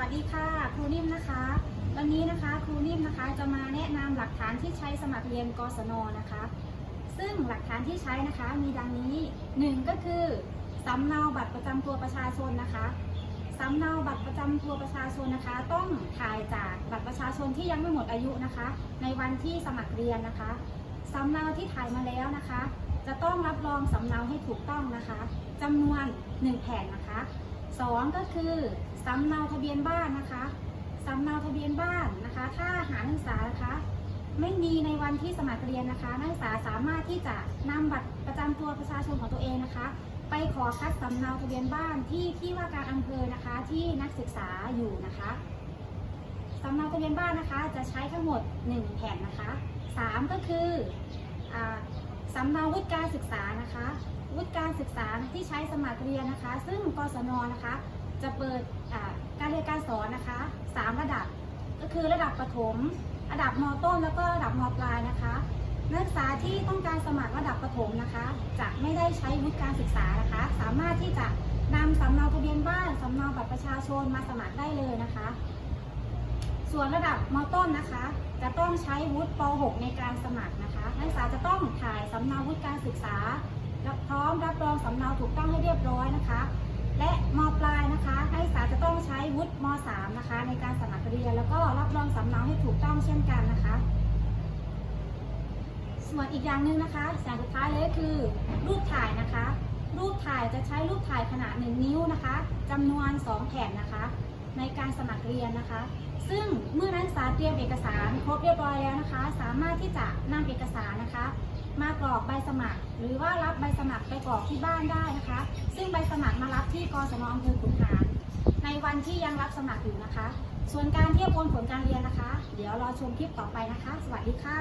วัสดีค่ะ ครูนิ่มนะคะ วันนี้นะคะครูนิ่มนะคะจะมาแนะนำหลักฐานที่ใช้สมัครเรียนกศนนะคะ ซึ่งหลักฐานที่ใช้นะคะมีดังนี้หนึ่งก็คือสำเนาบัตรประจำตัวประชาชนนะคะสำเนาบัตรประจำตัวประชาชนนะคะ ต้องถ่ายจากบัตรประชาชนที่ยังไม่หมดอายุนะคะ ในวันที่สมัครเรียนนะคะสำเนาที่ถ่ายมาแล้วนะคะ จะต้องรับรองสำเนาให้ถูกต้องนะคะจำนวน 1 แผ่นนะคะ สองก็คือสำเนาทะเบียนบ้านนะคะสำเนาทะเบียนบ้านนะคะ ถ้าหานักศึกษานะคะไม่มีในวันที่สมัครเรียนนะคะ นักศึกษาสามารถที่จะนำบัตรประจำตัวประชาชนของตัวเองนะคะ ไปขอคัดสำเนาทะเบียนบ้านที่ที่ว่าการอำเภอนะคะที่นักศึกษาอยู่นะคะสำเนาทะเบียนบ้านนะคะจะใช้ทั้งหมด 1 แผ่นนะคะสามก็คืออา สำเนาวุฒิการศึกษานะคะ วุฒิการศึกษาที่ใช้สมัครเรียนนะคะ ซึ่งกศนนะคะ จะเปิดการเรียนการสอนนะคะสามระดับ ก็คือระดับประถม ระดับมต้น แล้วก็ระดับมปลายนะคะนักศึกษาที่ต้องการสมัครระดับประถมนะคะ จะไม่ได้ใช้วุฒิการศึกษานะคะ สามารถที่จะนำสำเนาทะเบียนบ้านสำเนาบัตรประชาชนมาสมัครได้เลย ส่วนระดับมต้นนะคะ จะต้องใช้วุฒิป .6 ในการสมัครนะคะนักศึกษาจะต้องถ่ายสำเนาวุฒิการศึกษาและพร้อมรับรองสำเนาถูกต้องให้เรียบร้อยนะคะ และมปลายนะคะนักศึกษาจะต้องใช้วุฒิม .3 นะคะ ในการสมัครเรียนแล้วก็รับรองสำเนาให้ถูกต้องเช่นกันนะคะส่วนอีกอย่างหนึ่งนะคะอย่างสุดท้ายเลยคือ รูปถ่ายนะคะ รูปถ่ายจะใช้รูปถ่ายขนาด 1 นิ้วนะคะจำนวน 2 แผ่นนะคะ ในการสมัครเรียนนะคะ ซึ่งเมื่อนักศึกษาเตรียมเอกสารครบเรียบร้อยแล้วนะคะ สามารถที่จะนำเอกสารนะคะ มากรอกใบสมัคร หรือว่ารับใบสมัครไปกรอกที่บ้านได้นะคะ ซึ่งใบสมัครมารับที่กศนอำเภอขุนหารในวันที่ยังรับสมัครอยู่นะคะ ส่วนการเทียบโอนผลการเรียนนะคะ เดี๋ยวรอชมคลิปต่อไปนะคะ สวัสดีค่ะ